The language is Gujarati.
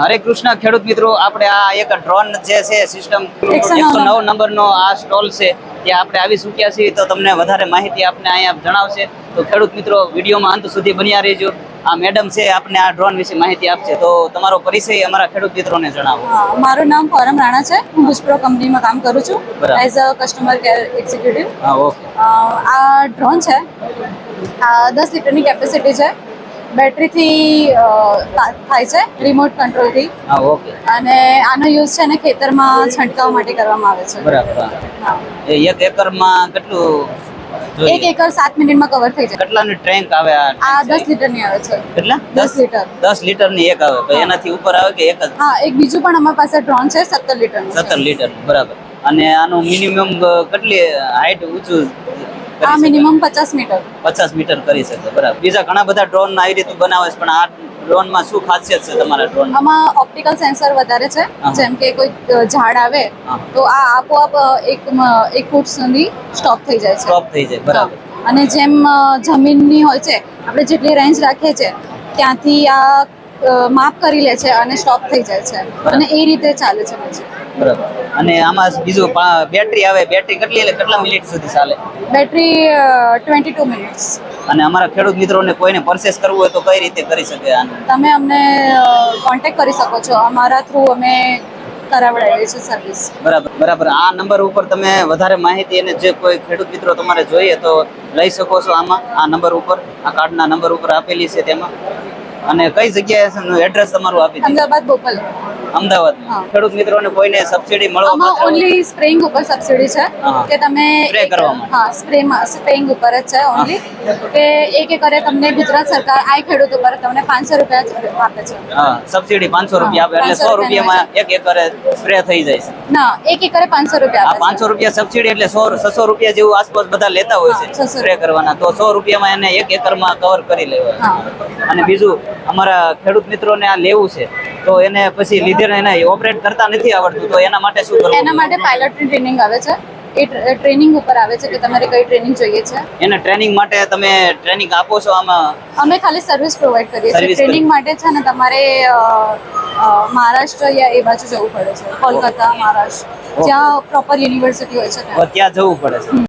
હરે કૃષ્ણ ખેડૂત મિત્રો આપણે આ એક ડ્રોન જે છે સિસ્ટમ એકસો નવ નંબરનો આ સ્ટોલ છે ત્યાં આપણે આવી ચૂક્યા છીએ. તો તમને વધારે માહિતી આપણે અહીંયા જણાવશે. તો ખેડૂત મિત્રો વિડીયોમાં અંત સુધી બન્યા રહેજો. આ મેડમ છે આપને આ ડ્રોન વિશે માહિતી આપશે. તો તમારો પરિચય અમારા ખેડૂત મિત્રોને જણાવો. મારું નામ પરમ રાણા છે. હું બુસ્પ્રો કંપનીમાં કામ કરું છું. As a customer care executive આ ડ્રોન છે. આ દસ લીટરની કેપેસિટી છે. બેટરીથી થાય છે રિમોટ કંટ્રોલથી ઓકે અને આનો યુઝ છે ને ખેતરમાં છંટકાવ માટે કરવામાં આવે છે. બરાબર એક એકરમાં કેટલું એક એકર સાત મિનિટમાં કવર થઈ જાય. કેટલાની ટ્રેન્ક આવે આ આ દસ લીટરની આવે છે. કેટલા? દસ લીટર. દસ લીટરની એક આવે. તો એનાથી ઉપર આવે કે એક જ? હા એક બીજું પણ અમારી પાસે ડ્રોન છે સત્તર લીટર સત્તર લીટર બરાબર. અને આનું મિનિમમ કેટલી હાઈટ ઊંચું આ મિનિમમ પચાસ મીટર પચાસ મીટર કરી શકો બરાબર. બીજા ઘણા બધા ડ્રોન આવી રીતે બનાવે છે પણ આ ડ્રોનમાં શું ખાસિયત છે તમારા ડ્રોન આમાં ઓપ્ટિકલ સેન્સર વધારે છે. જેમ કે કોઈ ઝાડ આવે તો આ આપોઆપ એક એક ફૂટ સુધી સ્ટોપ થઈ જાય છે. સ્ટોપ થઈ જાય બરાબર. અને જેમ જમીનની હોય છે આપણે જેટલી રેન્જ રાખીએ છીએ ત્યાંથી આ માપ કરી લે છે અને સ્ટોપ થઈ જાય છે. અને એ રીતે ચાલે છે પછી. બરાબર. અને આમાં બીજું બેટરી આવે બેટરી કેટલી એટલે કેટલા મિનિટ સુધી ચાલે? બેટરી ટ્વેન્ટી ટુ મિનિટ્સ અને અમારા ખેડૂત મિત્રોને કોઈને પરચેસ કરવું હોય તો કઈ રીતે કરી શકે આનું? તમે અમને કોન્ટેક્ટ કરી શકો છો. અમારા થ્રુ અમે કરાવડાવીએ છીએ સર્વિસ બરાબર બરાબર. આ નંબર ઉપર તમે વધારે માહિતી અને જે કોઈ ખેડૂત મિત્રો તમારે જોઈએ તો લઈ શકો છો આમાં. આ નંબર ઉપર આ કાર્ડના નંબર ઉપર આપેલી છે તેમાં. અને કઈ જગ્યાએ એડ્રેસ તમારું આપી અમદાવાદ બોપલ. અમદાવાદમાં. ખેડૂત મિત્રોને કોઈને સબસિડી મળવા? ઓનલી સ્પ્રેઇંગ ઉપર સબસિડી છે કે તમે સ્પ્રે કરવા. હા સ્પ્રે સ્પ્રેઇંગ ઉપર જ છે ઓનલી કે એક એકરે તમને ગુજરાત સરકાર આ ખેડૂત ઉપર તમને પાંચસો રૂપિયા આપે છે. હા સબસિડી પાંચસો રૂપિયા આપે એટલે 500 સો રૂપિયામાં એક એકરે સ્પ્રે થઈ જાય છે. ના એક એકરે પાંચસો રૂપિયા પાંચસો રૂપિયા સબસિડી એટલે સો છસો રૂપિયા જેવું આસપાસ બધા લેતા હોય છે 600 સ્પ્રે કરવાના. તો સો રૂપિયામાં એને એક એકરમાં કવર કરી લેવાય. અને બીજું અમારા ખેડૂત મિત્રોને આ લેવું છે. તો એને પછી લીધે એને ઓપરેટ કરતા નથી આવડતું તો એના માટે શું કરવું? એના માટે પાયલટની ટ્રેનિંગ આવે છે. એ ટ્રેનિંગ ઉપર આવે છે કે તમારે કઈ ટ્રેનિંગ જોઈએ છે? એને ટ્રેનિંગ માટે તમે ટ્રેનિંગ આપો છો આમાં? અમે ખાલી સર્વિસ પ્રોવાઈડ કરીએ છીએ. ટ્રેનિંગ માટે છે ને તમારે મહારાષ્ટ્ર યા એ બાજુ જવું પડે છે. કોલકાતા મહારાષ્ટ્ર. જ્યાં પ્રોપર યુનિવર્સિટી હોય છે ત્યાં. જવું પડે છે.